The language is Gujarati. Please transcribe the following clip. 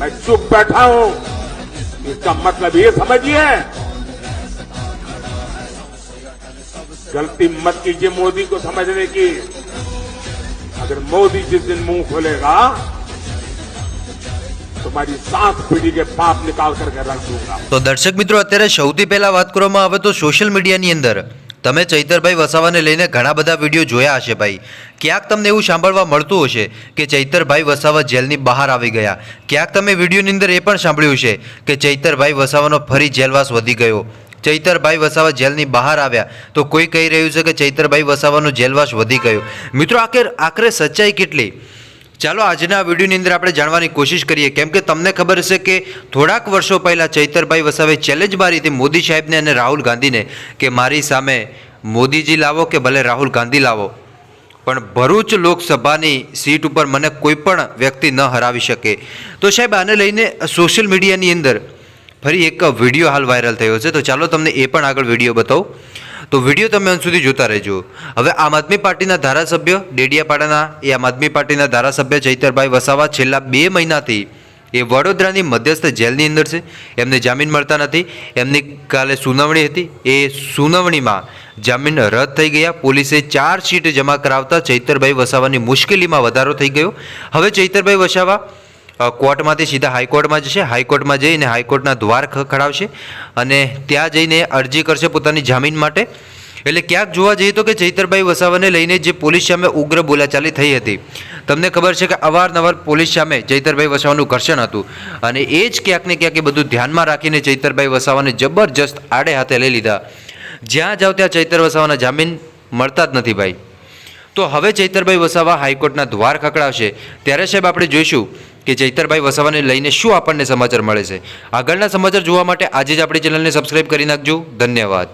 मैं चुप बैठा हूं इसका मतलब ये समझिए गलती मत कीजिए मोदी को समझने की अगर मोदी जिस दिन मुंह खोलेगा तुम्हारी सात पीढ़ी के पाप निकाल करके रख दूंगा તો દર્શક મિત્રો અત્યારે સૌથી પહેલા વાત કરવામાં આવે તો સોશિયલ મીડિયાની અંદર તમે ચૈતરભાઈ વસાવાને લઈને ઘણા બધા વીડિયો જોયા હશે ભાઈ. ક્યાંક તમને એવું સાંભળવા મળતું હશે કે ચૈતરભાઈ વસાવા જેલની બહાર આવી ગયા. ક્યાંક તમે વિડીયોની અંદર એ પણ સાંભળ્યું છે કે ચૈતરભાઈ વસાવાનો ફરી જેલવાસ વધી ગયો. ચૈતરભાઈ વસાવા જેલની બહાર આવ્યા તો કોઈ કહી રહ્યું છે કે ચૈતરભાઈ વસાવાનો જેલવાસ વધી ગયો. મિત્રો, આખરે આખરે સચ્ચાઈ કેટલી? ચાલો આજના વિડીયોની અંદર આપણે જાણવાની કોશિશ કરીએ. કેમ કે તમને ખબર હશે કે થોડાક વર્ષો પહેલાં ચૈતરભાઈ વસાવે ચેલેન્જ મારી હતી મોદી સાહેબને અને રાહુલ ગાંધીને કે મારી સામે મોદીજી લાવો કે ભલે રાહુલ ગાંધી લાવો. પણ ભરૂચ લોકસભાની સીટ ઉપર મને કોઈ પણ વ્યક્તિ ન હરાવી શકે. તો સાહેબ, આને લઈને સોશિયલ મીડિયાની અંદર ફરી એક વીડિયો હાલ વાયરલ થયો છે. તો ચાલો તમને એ પણ આગળ વીડિયો બતાવું. તો વીડિયો તમે અંત સુધી જોતા રહેજો. હવે આમ આદમી પાર્ટીના ધારાસભ્ય ડેડિયાપાડાના, એ આમ આદમી પાર્ટીના ધારાસભ્ય ચૈતરભાઈ વસાવા છેલ્લા બે મહિનાથી એ વડોદરાની મધ્યસ્થ જેલની અંદર છે. એમને જામીન મળતા નથી. એમની કાલે સુનાવણી હતી. એ સુનાવણીમાં જામીન રદ થઈ ગયા. પોલીસે ચાર્જશીટ જમા કરાવતા ચૈતરભાઈ વસાવાની મુશ્કેલીમાં વધારો થઈ ગયો. હવે ચૈતરભાઈ વસાવા કોર્ટમાંથી સીધા હાઈકોર્ટમાં જશે. હાઈકોર્ટમાં જઈને હાઈકોર્ટના દ્વાર ખખડાવશે અને ત્યાં જઈને અરજી કરશે પોતાની જામીન માટે. એટલે ક્યાંક જોવા જઈએ તો કે ચૈતરભાઈ વસાવાને લઈને જે પોલીસ સામે ઉગ્ર બોલાચાલી થઈ હતી. તમને ખબર છે કે અવારનવાર પોલીસ સામે ચૈતરભાઈ વસાવાનું ઘર્ષણ હતું. અને એ જ ક્યાંક ને ક્યાંક એ બધું ધ્યાનમાં રાખીને ચૈતરભાઈ વસાવાને જબરજસ્ત આડે હાથે લઈ લીધા. જ્યાં જાઓ ત્યાં ચૈતર વસાવાના જામીન મળતા જ નથી ભાઈ. તો હવે ચૈતરભાઈ વસાવા હાઈકોર્ટના દ્વાર ખકડાવશે ત્યારે સાહેબ આપણે જોઈશું કે ચૈતરભાઈ વસાવાને લઈને શું આપણને સમાચાર મળે છે. આગળના સમાચાર જોવા માટે આજે જ આપણી ચેનલને સબસ્ક્રાઇબ કરી નાખજો. ધન્યવાદ.